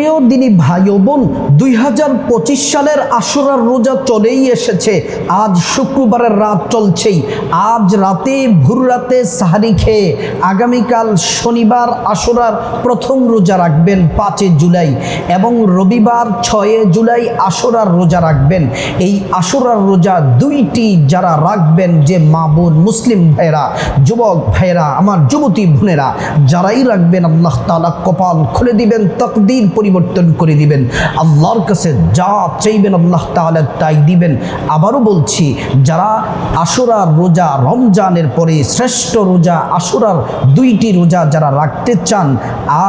প্রিয় দিনী ভাই বোন দুই হাজার পঁচিশ সালের আশুরার রোজা চলেই এসেছে। আজ শুক্রবারের রাত চলছেই। আজ রাতে, ভোর রাতে সাহারি খেয়ে আগামীকাল শনিবার আশুরার প্রথম রোজা রাখবেন পাঁচে জুলাই এবং রবিবার ছয়ে জুলাই আশুরার রোজা রাখবেন। এই আশুরার রোজা দুইটি যারা রাখবেন যে মা বোন, মুসলিম ভাইরা যুবক ভাইরা আমার যুবতী বোনেরা, যারাই রাখবেন, আল্লাহ তালা কপাল খুলে দিবেন, তকদির পরিবর্তন করে দিবেন। আল্লাহর কাছে যা চাইবেন আল্লাহ তাআলা তাই দিবেন। আবারও বলছি, যারা আশুরার রোজা রমজানের পরে শ্রেষ্ঠ রোজা, আশুরার দুইটি রোজা যারা রাখতে চান,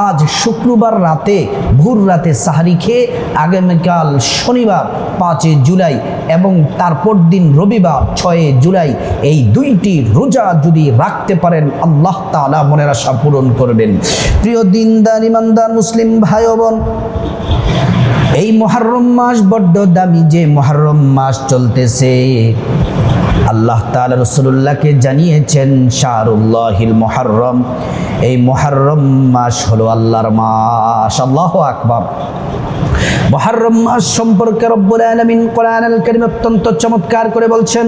আজ শুক্রবার রাতে, ভোর রাতে সাহারি খেয়ে আগামীকাল শনিবার পাঁচে জুলাই এবং তারপর দিন রবিবার ছয়ে জুলাই এই দুইটি রোজা যদি রাখতে পারেন, আল্লাহ তাআলা মনের আশা পূরণ করবেন। প্রিয় দিনদার, ইমানদার, মুসলিম ভাই বোন এই মহারম মাস বড্ড দামি যে মহারম মাস চলতেছে। আল্লাহ তাল রসুল্লাহকে জানিয়েছেন, শাহরুল্লাহিল মহারম। এই মহারম মাস হলো আল্লাহর মাস। আল্লাহ আকবার। মহারম মাস সম্পর্কে রব্বুল আলামিন কোরআন আল কারীম অত্যন্ত চমৎকার করে বলছেন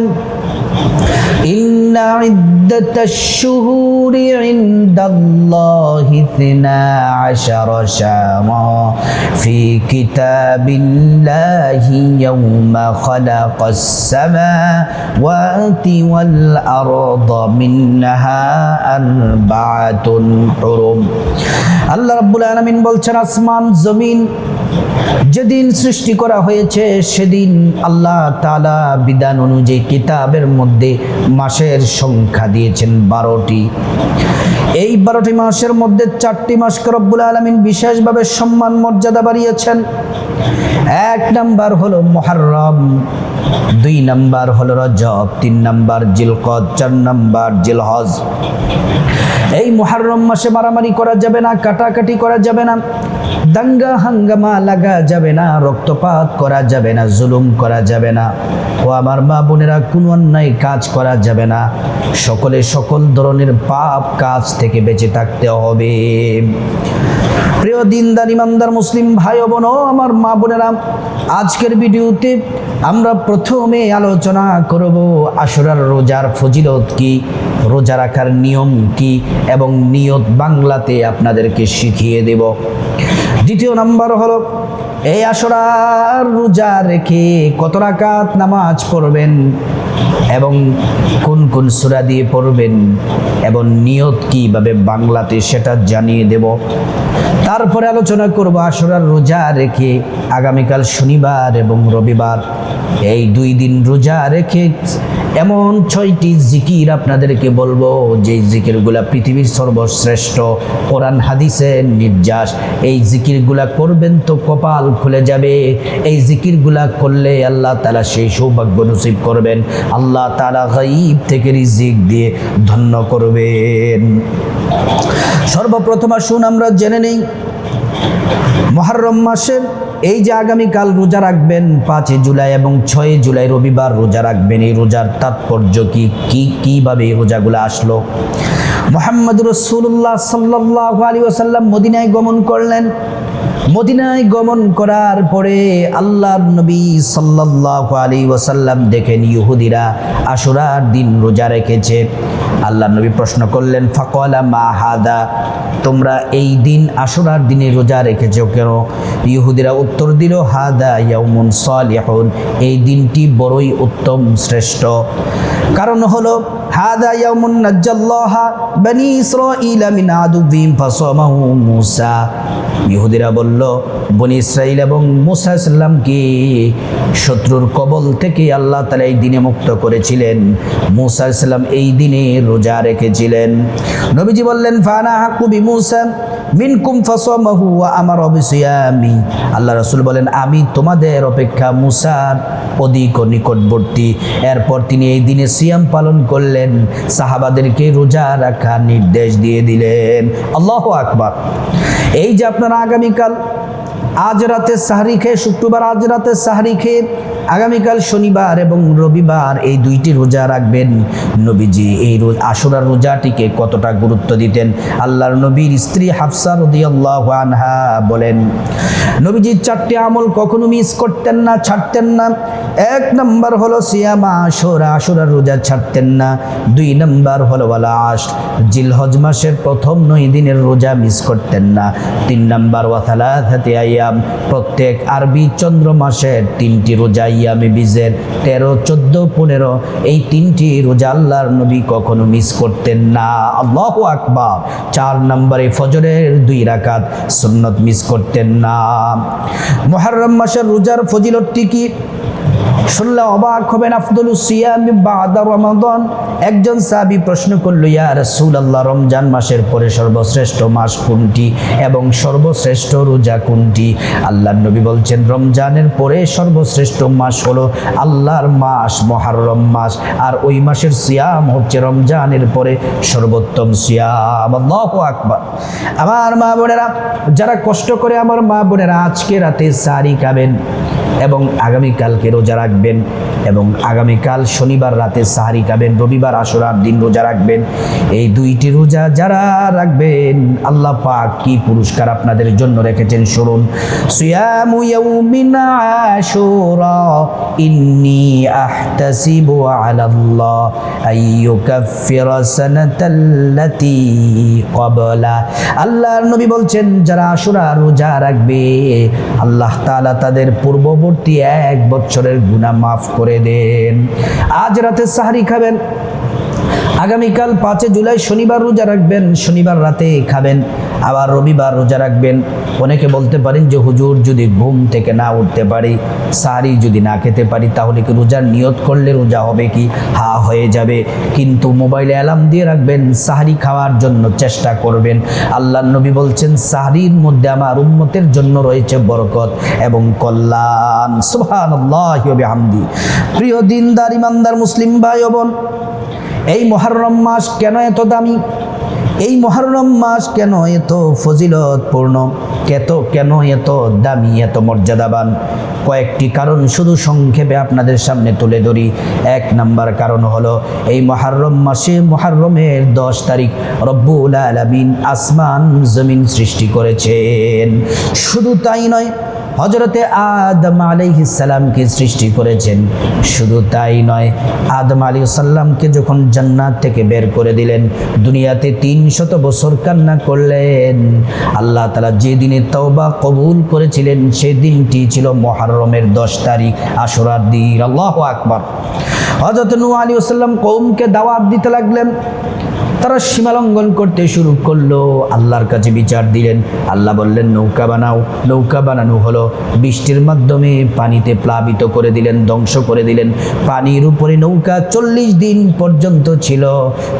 إن عدة الشهور عند الله اثنا عشر شهرا في كتاب الله يوم خلق السماوات والأرض منها أربعة حرم আল্লাহ রাব্বুল আলামিন বলছেন আসমান জমিন যেদিন সৃষ্টি করা হয়েছে, সেদিন আল্লাহ তালা বিধান অনুযায়ী কিতাবের মধ্যে মাসের সংখ্যা দিয়েছেন বারোটি। এই বারোটি মাসের মধ্যে চারটি মাসকে রব্বুল আলমিন বিশেষভাবে সম্মান, মর্যাদা বাড়িয়েছেন। এক নাম্বার হলো মহারম দুই নাম্বার হলো রজব, তিন নাম্বার জিলকদ, চার নাম্বার জিলহজ। এই মহারম মাসে মারামারি করা যাবে না, কাটাকাটি করা যাবে না। দাঙ্গা হাঙ্গামা লাগা যাবে না, রক্তপাত করা যাবে না, জুলুম করা যাবে না। ও আমার মা বোনেরা, কোনো অন্যায় কাজ করা যাবে না। সকলে সকল ধরনের পাপ কাজ থেকে বেঁচে থাকতে হবে। প্রিয় দিনদার, ইমানদার মুসলিম ভাই বোন আমার মা বোনেরা, আজকের ভিডিওতে আমরা প্রথমে আলোচনা করব আশুরার রোজার ফজিলত কি, রোজা রাখার নিয়ম কি, এবং নিয়ত বাংলাতে আপনাদেরকে শিখিয়ে দেব। দ্বিতীয় নাম্বার হলো এই আসরার রোজা রেখে কত রাকাত নামাজ পড়বেন এবং কোন কোন সূরা দিয়ে পড়বেন এবং নিয়ত কীভাবে বাংলাতে সেটা জানিয়ে দেব। তারপরে আলোচনা করব আসরার রোজা রেখে আগামীকাল শনিবার এবং রবিবার। এই দুই দিন রোজা রেখে এমন ছয়টি জিকির আপনাদেরকে বলব যে জিকিরগুলা পৃথিবীর সর্বশ্রেষ্ঠ কোরআন, হাদিসের নির্যাস। এই জিকিরগুলা করবেন তো কপাল খুলে যাবে। এই জিকিরগুলা করলে আল্লাহ তালা সেই সৌভাগ্য নসিব করবেন। আল্লাহ তালা গাইব থেকে রিজিক দিয়ে ধন্য করবেন। সর্বপ্রথম আসুন আমরা জেনে নেই, মহরম মাসের এই যে আগামীকাল রোজা রাখবেন, পাঁচই জুলাই এবং ছয় জুলাই রবিবার রোজা রাখবেন, এই রোজার তাৎপর্য কি? কি, কীভাবে এই রোজাগুলো আসলো? মোহাম্মদ রসুল্লাহ সাল্লাহ আলী ওসাল্লাম মদিনায় গমন করলেন। মদিনায় গমন করার পরে আল্লাহর নবী সাল্লাহ আলী ওসাল্লাম দেখেন ইহুদিরা আশুরার দিন রোজা রেখেছে। আল্লাহ নবী প্রশ্ন করলেন, ফাকলা মা হাদা? তোমরা এই দিন আশুরার দিনে রোজা রেখেছ কেন? ইহুদিরা উত্তর দিল, হাদা ইয়াউমুন সালিহুন, এই দিনটি বড়ই উত্তম শ্রেষ্ঠ। কারণ হলো, হাদা ইয়াউমুন নাজ্জাল্লাহা বনি ইসরাঈলা মিন আদুবিহিম ফাসামাহু মূসা। ইহুদিরা বলল বনি ইসরাইল এবং মুসা সাল্লামকে শত্রুর কবল থেকে আল্লাহ তালা এই দিনে মুক্ত করেছিলেন। মুসা সাল্লাম এই দিনে রোজা রেখেছিলেন। নবীজি বললেন, ফানা হাকুবি মুসা মিনকুম ফাসামাহু ওয়া আমার অবিসিয়ামি আল্লাহ রাসূল বলেন, আমি তোমাদের অপেক্ষা মুসার অধিক নিকটবর্তী। এরপর তিনি এই দিনে সিয়াম পালন করলেন। সাহাবাদেরকে রোজা রাখার নির্দেশ দিয়ে দিলেন। আল্লাহ আকবার। এই যে আপনারা আগামীকাল Thank you. আজ রাতে সাহারি খেয়ে, শুক্রবার আজ রাতে সাহারি খেয়ে আগামীকাল শনিবার এবং রবিবার এই দুইটি রোজা রাখবেন। নবীজি, এই আশুরার রোজাটিকে কতটা গুরুত্ব দিতেন? আল্লাহর নবীর স্ত্রী হাফসা রদিয়াল্লাহু আনহা বলেন নবীজির চারটি আমল কখনো মিস করতেন না, ছাড়তেন না। এক নম্বর হলো সিয়ামা আশুরা, আশুরার রোজা ছাড়তেন না। দুই নম্বর হলো ওয়ালা আশ জিলহজ মাসের প্রথম নয় দিনের রোজা মিস করতেন না। তিন নম্বর ওয়াথালাথাতে আয়াম প্রত্যেক আরবি চন্দ্র মাসের তিনটি রোজা ইয়ামে বিজের তেরো, চোদ্দ, পনেরো, এই তিনটি রোজা আল্লাহর নবী কখনো মিস করতেন না। আল্লাহ আকবার। চার নম্বরে ফজরের দুই রাকাত সন্নত মিস করতেন না। মহারম মাসের রোজার ফজিলতটি কি? শুনলে অবাক হবেন আফদুল সিয়াম বাদা রমাদন। একজন সাহাবী প্রশ্ন করল, ইয়া রাসূলুল্লাহ, রমজান মাসের পরে সর্বশ্রেষ্ঠ মাস কোনটি এবং সর্বশ্রেষ্ঠ রোজা কোনটি? আল্লাহর নবী বলছেন, রমজানের পরে সর্বশ্রেষ্ঠ মাস হলো আল্লাহর মাস, মহারম মাস। আর ওই মাসের সিয়াম হচ্ছে রমজানের পরে সর্বোত্তম সিয়াম। আল্লাহু আকবার। আমার মা বোনেরা, যারা কষ্ট করে আমার মা বোনেরা আজকে রাতে সারি খাবেন এবং আগামীকালকে রোজা রাখবেন এবং আগামীকাল শনিবার রাতে সাহারি খাবেন, রবিবার আশুরার দিন রোজা রাখবেন। এই দুইটি রোজা যারা রাখবেন, আল্লাহ পাক কি পুরস্কার আপনাদের জন্য রেখেছেন শুনুন। সিয়ামু ইয়াউমিন আশুরা, ইন্নী আহতাসিবু আলাল্লাহ আইয়ুকাফিরা সানাতাল্লাতী ক্বাবলা। আল্লাহর নবী বলছেন, যারা আশুরা রোজা রাখবে, আল্লাহ তাআলা তাদের পূর্ববর্তী এক বছরের গুণা মাফ করে দেন। আজ রাতে সাহারি খাবেন। আগামীকাল পাঁচে জুলাই শনিবার রোজা রাখবেন, শনিবার রাতে খাবেন। আবার রবিবার রোজা রাখবেন। অনেকে বলতে পারেন যে, হুজুর, যদি ঘুম থেকে না উঠতে পারি, সারি যদি না খেতে পারি, তাহলে কি রোজার নিয়ত করলে রোজা হবে কি? হা, হয়ে যাবে। কিন্তু মোবাইলে অ্যালার্ম দিয়ে রাখবেন, সাহারি খাওয়ার জন্য চেষ্টা করবেন। আল্লাহ নবী বলছেন, সাহারির মধ্যে আমার উম্মতের জন্য রয়েছে বরকত এবং কল্যাণ। ওয়া বিহামদি। প্রিয় দিনদার, ইমানদার মুসলিম ভাই বোন, এই মহারম মাস কেন এত দামি? এই মহারম মাস কেন এত ফজিলতপূর্ণ? কেত কেন এত দামি, এত মর্যাদাবান? কয়েকটি কারণ শুধু সংক্ষেপে আপনাদের সামনে তুলে ধরি। এক নাম্বার কারণ হলো, এই মহারম মাসে মহারমের দশ তারিখ রব্বুল আলমিন আসমান জমিন সৃষ্টি করেছেন। শুধু তাই নয় হজরতে আদম আলাইহিসাল্লামকে সৃষ্টি করেছেন। শুধু তাই নয়, আদম আলী সাল্লামকে যখন জান্নাত থেকে বের করে দিলেন, দুনিয়াতে তিন শত বছর কান্না করলেন। আল্লাহ তালা যে দিনে তওবা কবুল করেছিলেন, সেই দিনটি ছিল মহারমের দশ তারিখ, আশুরার দিন। আল্লাহ আকবর। হজরত নু আলী কৌমকে দাওয়াত দিতে লাগলেন। তারা সীমালঙ্ঘন করতে শুরু করল। আল্লাহর কাছে বিচার দিলেন। আল্লাহ বললেন, নৌকা বানাও। নৌকা বানানো হলো। বৃষ্টির মাধ্যমে পানিতে প্লাবিত করে দিলেন, ধ্বংস করে দিলেন। পানির উপরে নৌকা চল্লিশ দিন পর্যন্ত ছিল।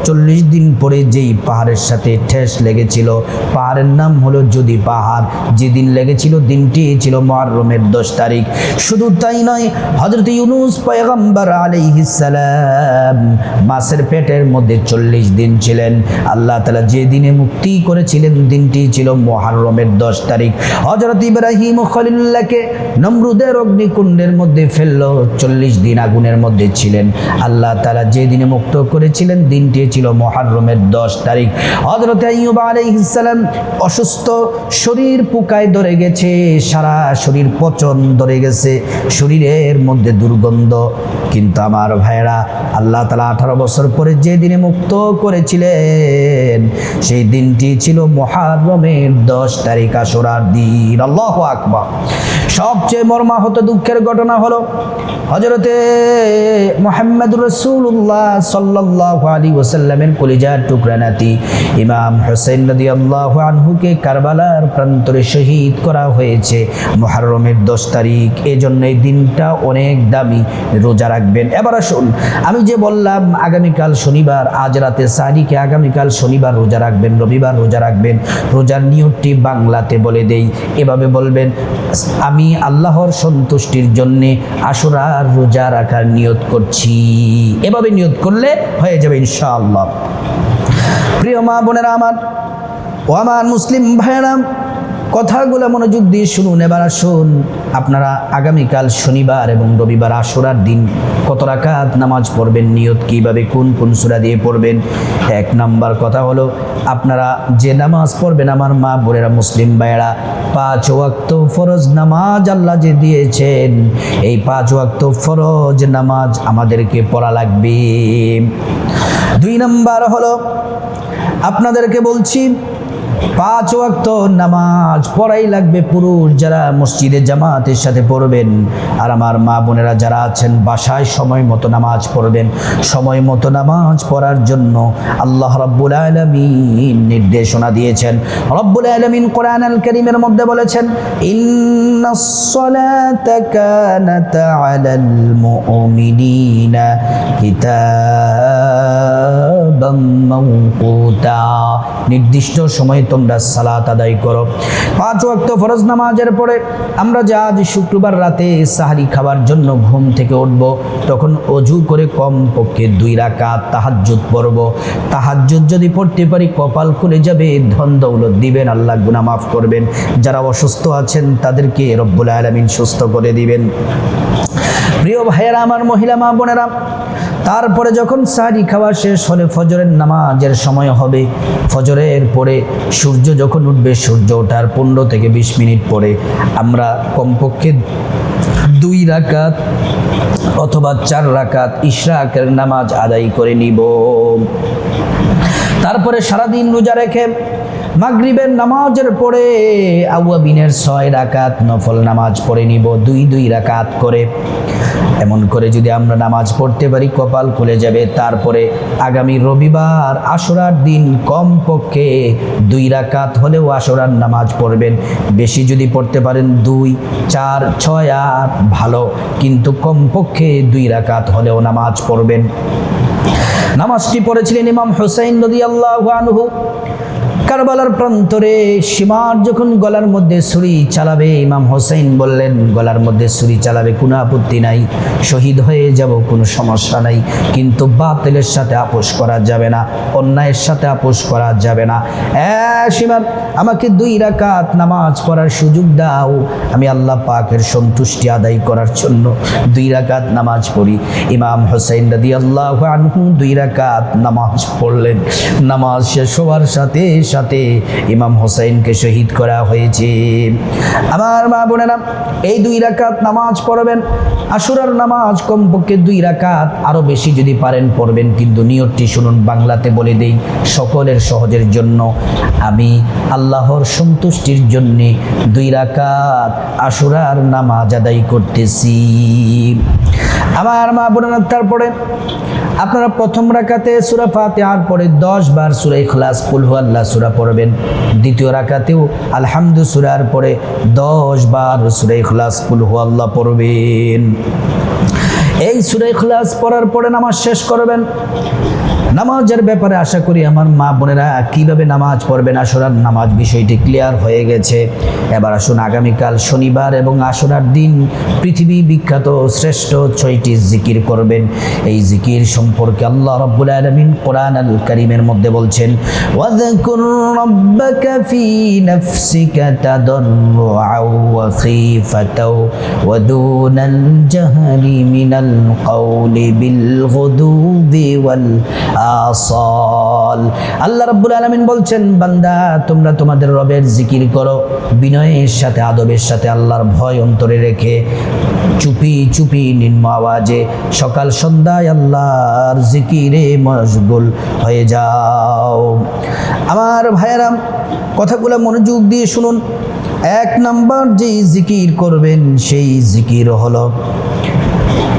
চল্লিশ দিন পরে যেই পাহাড়ের সাথে ঠেস লেগেছিল, পাহাড়ের নাম হলো যদি পাহাড়। যেদিন লেগেছিল দিনটি ছিল মহারমের দশ তারিখ। শুধু তাই নয় হজরত ইউনুস পয়গম্বর আলাইহিসালাম মাছের পেটের মধ্যে চল্লিশ দিন ছিলেন আল্লাহ তালা যে দিনে মুক্তি করেছিলেন দিনটি ছিল মহারমের দশ তারিখ। হজরত ইব্রাহিম ও খলিল্লাহকে নমরুদের অগ্নিকুণ্ডের মধ্যে ফেলল, চল্লিশ দিন আগুনের মধ্যে ছিলেন। আল্লাহ তালা যে দিনে মুক্ত করেছিলেন দিনটি ছিল মহারমের দশ তারিখ। হজরত আইয়ুব আলাইহিসালাম অসুস্থ, শরীর পোকায় ধরে গেছে, সারা শরীর পচন ধরে গেছে, শরীরের মধ্যে দুর্গন্ধ। কিন্তু আমার ভাইরা আল্লাহ তালা আঠারো বছর পরে যে দিনে মুক্ত করেছিলেন সেই দিনটি ছিল মহারমের দশ তারিখ আসরার দিন। আল্লাহ আকবার। সবচেয়ে মর্মাহত দুঃখের ঘটনা হলো হজরতে মোহাম্মদ রসুল্লাহ সাল্লাহ আলী ওসাল্লামের কলিজার টুকরা নাতি ইমাম হোসেন নদী আল্লাহ আনহুকে কারবালার প্রান্তরে শহীদ করা হয়েছে মহারমের দশ তারিখ। এই জন্য এই দিনটা অনেক দামি। রোজা রাখবেন। এবার আসুন, আমি যে বললাম, আগামীকাল শনিবার, আজ রাতে সারিকে আগামীকাল শনিবার রোজা রাখবেন, রবিবার রোজা রাখবেন। রোজার নিয়তটি বাংলাতে বলে দেই। এভাবে বলবেন, আমি আল্লাহর সন্তুষ্টির জন্যে আশুরার রোজা রাখার নিয়ত করছি। এভাবে নিয়ত করলে হয়ে যাবে ইনশাআল্লাহ। প্রিয় মা বোনেরা আমার, ও আমার মুসলিম ভাইয়েরা কথাগুলো মনোযোগ দিয়ে শুনুন। এবার আসুন আপনারা আগামীকাল শনিবার এবং রবিবার আশুরার দিন কত রাকাত নামাজ পড়বেন, নিয়ত কীভাবে, কোন কোন সুরা দিয়ে পড়বেন? এক নাম্বার কথা হলো, আপনারা যে নামাজ পড়বেন, আমার মা বোনেরা মুসলিম ভাইয়েরা, পাঁচ ওয়াক্ত ফরজ নামাজ আল্লাহ যে দিয়েছেন, এই পাঁচ ওয়াক্ত ফরজ নামাজ আমাদেরকে পড়া লাগবে। দুই নাম্বার হলো, আপনাদেরকে বলছি পাঁচ ওয়াক্ত নামাজ পড়াই লাগবে পুরুষ যারা মসজিদে জামাতের সাথে পড়বেন। আর আমার মা বোনেরা যারা আছেন, বাসায় সময় মতো নামাজ পড়বেন। সময় মতো নামাজ পড়ার জন্য আল্লাহ রব্বুল আলমিন নির্দেশনা দিয়েছেন। রব্বুল আলমিন কোরআন আল করিমের মধ্যে বলেছেন নির্দিষ্ট সময়ে তোমরা সালাত আদায় করো। পাঁচ ওয়াক্ত ফরজ নামাজের পরে আমরা যে আজ শুক্রবার রাতে সাহারি খাবার জন্য ঘুম থেকে উঠব, তখন অজু করে কম পক্ষে দুই রাকাত তাহাজ্জুদ পড়ব। তাহাজ্জুদ যদি পড়তে পারি, কপাল খুলে যাবে, ধন দৌলত দিবেন, আল্লাহ গুনা মাফ করবেন। যারা অসুস্থ আছেন, তাদেরকে রব্বুল আলমিন সুস্থ করে দিবেন। প্রিয় ভাইয়েরা, আমার মহিলা, মা বোনেরা, তারপরে যখন সাহারি খাওয়া শেষ হলে ফজরের নামাজের সময় হবে ফজরের পরে সূর্য যখন উঠবে, সূর্য ওঠার পনেরো থেকে বিশ মিনিট পরে আমরা কমপক্ষে দুই রাকাত অথবা চার রাকাত ইশরাকের নামাজ আদায় করে নিব। তারপরে সারাদিন রোজা রেখে মাগরিবের নামাজের পরে আউয়াবিনের ছয় রাকাত নফল নামাজ পড়ে নিব, দুই দুই রাকাত করে। এমন করে যদি আমরা নামাজ পড়তে পারি, কপাল খুলে যাবে। তারপরে আগামী রবিবার আসরার দিন কম পক্ষে দুই রাকাত হলেও আসরার নামাজ পড়বেন। বেশি যদি পড়তে পারেন, দুই, চার, ছয়, আট, ভালো। কিন্তু কমপক্ষে দুই রাকাত হলেও নামাজ পড়বেন। নামাজটি পড়েছিলেন ইমাম হুসাইন নদী আল্লাহ কারবালার প্রান্তরে সীমার যখন গলার মধ্যে ছুরি চালাবে, ইমাম হোসেন বললেন, গলার মধ্যে ছুরি চালাবে কোনো আপত্তি নাই, শহীদ হয়ে যাব, কোনো সমস্যা নাই, কিন্তু বাতিলের সাথে আপোষ করা যাবে না, অন্যায়ের সাথে আপোষ করা যাবে না। সীমার আমাকে দুই রাকাত নামাজ পড়ার সুযোগ দাও, আমি আল্লাহ পাকের সন্তুষ্টি আদায় করার জন্য দুই রাকাত নামাজ পড়ি। ইমাম হোসেন রাদি আল্লাহ দুই রাকাত নামাজ পড়লেন। নামাজ শেষ হওয়ার সাথে সাথে ইমাম হোসেনকে শহীদ করা হয়েছে। আমার মা বোনেরা, এই দুই রাকাত নামাজ পড়বেন, আশুরার নামাজ কমপক্ষে দুই রাকাত আরও বেশি যদি পারেন পড়বেন, কিন্তু নিয়তটি শুনুন বাংলাতে বলে দেই, সকলের সহজের জন্য। আমি আল্লাহর সন্তুষ্টির জন্যে দুই রাকাত আশুরার নামাজ আদায় করতেছি। আমার মা বোনেরা, তারপরে আপনারা প্রথম রাকাতে সুরা আর পরে দশ বার সুরা ইখলাস কুলহু আল্লাহ সুরা পড়বেন। দ্বিতীয় রাকাতেও আলহামদু সুরার পরে দশ বার সুরে কুলহু আল্লাহ পড়বেন। এই সুরে ইখলাস পড়ার পরে নামাজ শেষ করবেন। নামাজের ব্যাপারে আশা করি আমার মা বোনেরা কীভাবে নামাজ পড়বেন আসরার নামাজ বিষয়টি ক্লিয়ার হয়ে গেছে। এবার আসুন আগামীকাল শনিবার এবং আসরার দিন পৃথিবী বিখ্যাত শ্রেষ্ঠ ছয়টি জিকির করবেন। এই জিকির সম্পর্কে আল্লাহ রব্বুল আলমিন কোরআন আল করিমের মধ্যে বলছেন মিনাল কওলি বিল গুদুবি ওয়াল আসাল। আল্লাহ রাব্বুল আলামিন বলছেন, বান্দা, তোমরা তোমাদের রবের জিকির করো, বিনয়ের সাথে, আদবের সাথে, আল্লাহর ভয় অন্তরে রেখে, চুপি চুপি, নিম্ন আওয়াজে, সকাল সন্ধ্যায় আল্লাহর জিকিরে মশগুল হয়ে যাও। আমার ভাইয়েরাম কথাগুলো মনোযোগ দিয়ে শুনুন। এক নাম্বার যেই জিকির করবেন, সেই জিকির হলো,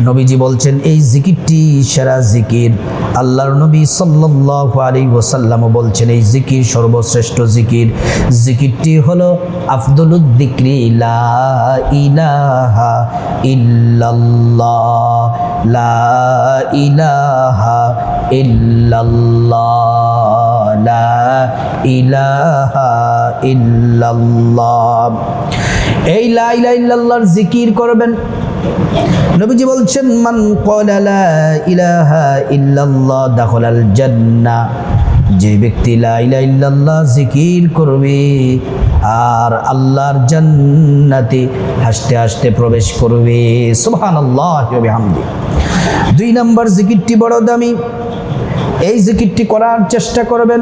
নবীজি বলছেন, এই জিকিরটি সেরা জিকির। আল্লাহর নবী সাল্লাল্লাহু আলাইহি ওয়াসাল্লাম বলছেন, এই জিকির সর্বশ্রেষ্ঠ জিকির। জিকিরটি হলো, আফদলুদ যিকরি, লা ইলাহা ইল্লাল্লাহ। লা ইলাহা ইল্লাল্লাহ। লা ইলাহা ইল্লাল্লাহ। এই লা ইলাহা ইল্লাল্লাহর জিকির করবেন। নবীজি বলছেন, মান ক্বালা লা ইলাহা ইল্লাল্লাহ দাখালাল জান্নাহ। যে ব্যক্তি লা ইলাহা ইল্লাল্লাহ জিকির করবে, আর আল্লাহর জান্নাতে হাসতে হাসতে প্রবেশ করবে। সুবহান আল্লাহ হামদি দুই নম্বর জিকিরটি বড় দামি। এই জিকিরটি করার চেষ্টা করবেন।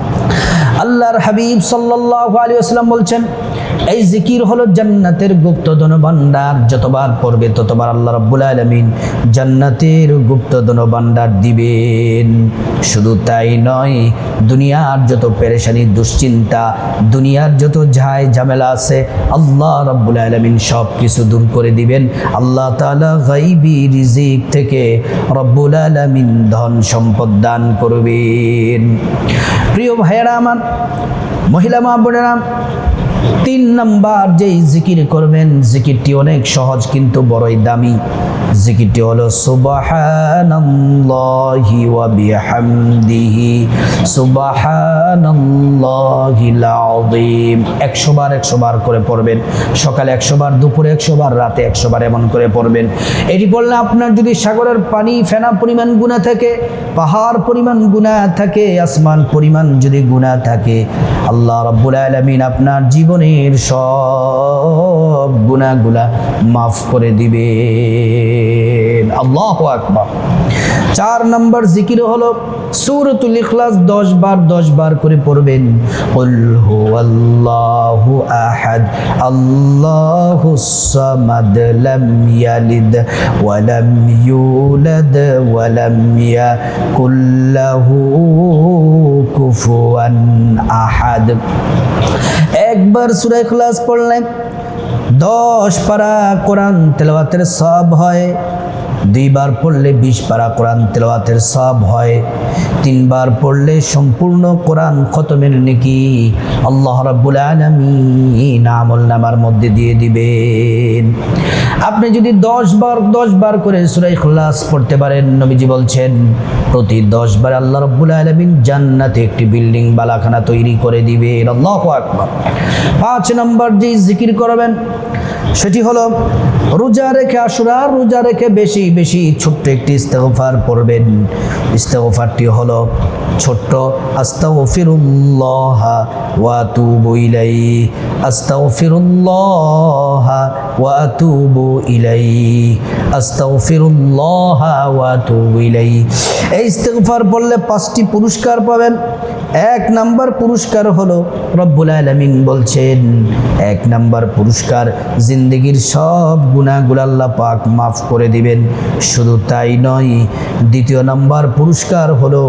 আল্লাহর হাবিব সাল্লাল্লাহু আলাইহি ওয়াসাল্লাম বলছেন, এই জিকির হলো জান্নাতের গুপ্তধন ভান্ডার যতবার পড়বে ততবার আল্লাহ রাব্বুল আলামিন জান্নাতের গুপ্তধন ভান্ডার দিবেন। শুধু তাই নয়, দুনিয়ার যত পেরেশানি, দুশ্চিন্তা, দুনিয়ার যত ঝাই ঝামেলা আছে, আল্লাহ রাব্বুল আলমিন সব কিছু দূর করে দিবেন। আল্লাহ তাআলা গাইবি রিজিক থেকে রব্বুল আলামিন ধন সম্পদ দান করবেন। প্রিয় ভাইয়েরা আমার মহিলা মা বোনেরা, তিন নাম্বার যেই জিকির করবেন, জিকিরটি অনেক সহজ কিন্তু বড়ই দামি। জিকিরটি হলো সুবহানাল্লাহি ওয়া বিহামদিহি, সুবহানাল্লাহিল আযীম। 100 বার 100 বার করে পড়বেন। সকালে 100 বার, দুপুরে 100 বার, রাতে 100 বার এমন করে পড়বেন। এটি পড়লে আপনার যদি সাগরের পানি ফেনা পরিমাণ গুণা থাকে পাহাড় পরিমাণ গুণা থাকে, আসমান পরিমাণ যদি গুণা থাকে, আল্লাহ রাব্বুল আলামিন আপনার জীবনের সব গুণাগুলা মাফ করে দিবেন। আল্লাহ আকবার। চার নম্বর জিকির হলো সূরাতুল ইখলাস 10 বার 10 বার করে পড়বেন। কুল হুয়াল্লাহু আহাদ আল্লাহুস সামাদ লাম ইয়ালিদ ওয়া লাম ইউলাদ ওয়া লাম ইয়াকুল লাহু কুফুয়ান আহাদ একবার সূরা ইখলাস পড়লে দশ পারা কোরআন তেলাওয়াতের সব হয়। দুইবার পড়লে বিশ পারা কোরআন তেলাওয়াতের সব হয়। তিনবার পড়লে সম্পূর্ণ কোরআন খতমের নাকি। আল্লাহ রাব্বুল আলামিন আমল নামার মধ্যে দিয়ে দিবেন। আপনি যদি দশ বার দশ বার করে সূরা ইখলাস পড়তে পারেন, নবীজি বলছেন, প্রতি দশ বার আল্লাহ রাব্বুল আলমিন জান্নাতে একটি বিল্ডিং, বালাখানা তৈরি করে দিবেন। আল্লাহু আকবার। পাঁচ নম্বর যে জিকির করবেন, সেটি হলো, রোজা রেখে আশুরা রোজা রেখে বেশি বেশি ছোট্ট একটি ইস্তেগফার পড়বেন। ইস্তেগফারটি হলো ছোট্ট, আস্তাগফিরুল্লাহ ওয়া আতুবু ইলাইহি, আস্তাগফিরুল্লাহ ওয়া আতুবু ইলাইহি, আস্তাগফিরুল্লাহ ওয়া আতুবু ইলাইহি। এই ইস্তেগফার পড়লে পাঁচটি পুরস্কার পাবেন। এক নাম্বার পুরস্কার হলো রব্বুল আলামিন বলছেন, এক নাম্বার পুরস্কার জিন্দগির সব গুণাগুলো আল্লাহ পাক মাফ করে দিবেন। শুধু তাই নয়, দ্বিতীয় নাম্বার পুরস্কার হলো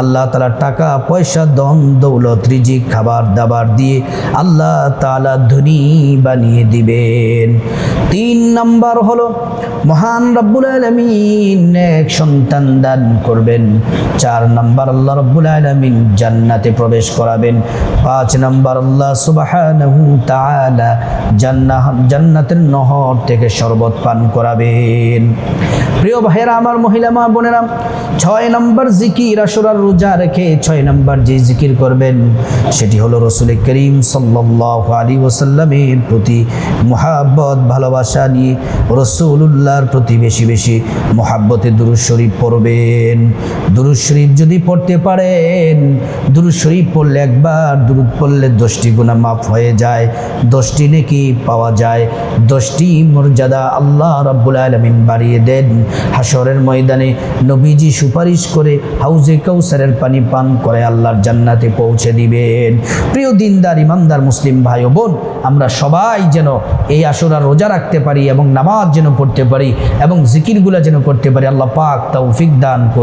আল্লাহ তালা টাকা, পয়সা দন দৌলত, রিজিক, খাবার, দাবার দিয়ে আল্লাহ তালা ধনী বানিয়ে দিবেন। তিন নাম্বার হলো মহান রব্বুল আলমিন এক সন্তান দান করবেন। চার নাম্বার আল্লাহ রব্বুল আলমিন জান্নাতে প্রবেশ করাবেন। পাঁচ নাম্বার আল্লাহ জান্নাহ জান্নাতের নহর থেকে শরবত পান করাবেন। প্রিয় ভাইয়েরা, আমার মহিলা মা বোনেরা, ছয় নম্বর জিকির আসরার রোজা রেখে ছয় নম্বর যে জিকির করবেন, সেটি হলো রসুল করিম সাল্লাল্লাহু আলী ওসাল্লামের প্রতি মোহাব্বত, ভালোবাসা নিয়ে রসুল্লাহর প্রতি বেশি বেশি মোহাব্বতে দুরুদ শরীফ পড়বেন। দুরুদ শরীফ যদি পড়তে পারেন, দুরুদ শরীফ পড়লে একবার, দুরুদ পড়লে দশটি গুণা মাফ হয়ে যায়, দশটি নেকি পাওয়া যায়, দশটি মর্যাদা আল্লাহ রাব্বুল আলমিন বাড়িয়ে দেন। হাসরের ময়দানে নবীজি সুপারিশ করে হাউজে কৌসারের পানি পান করে আল্লাহর জান্নাতে পৌঁছে দিবেন। প্রিয় দিনদার, ইমানদার মুসলিম ভাই ও বোন, আমরা সবাই যেন এই আসরা রোজা রাখতে পারি এবং নামাজ যেন পড়তে পারি এবং জিকিরগুলা যেন করতে পারি। আল্লাহ পাক তৌফিক দান করুন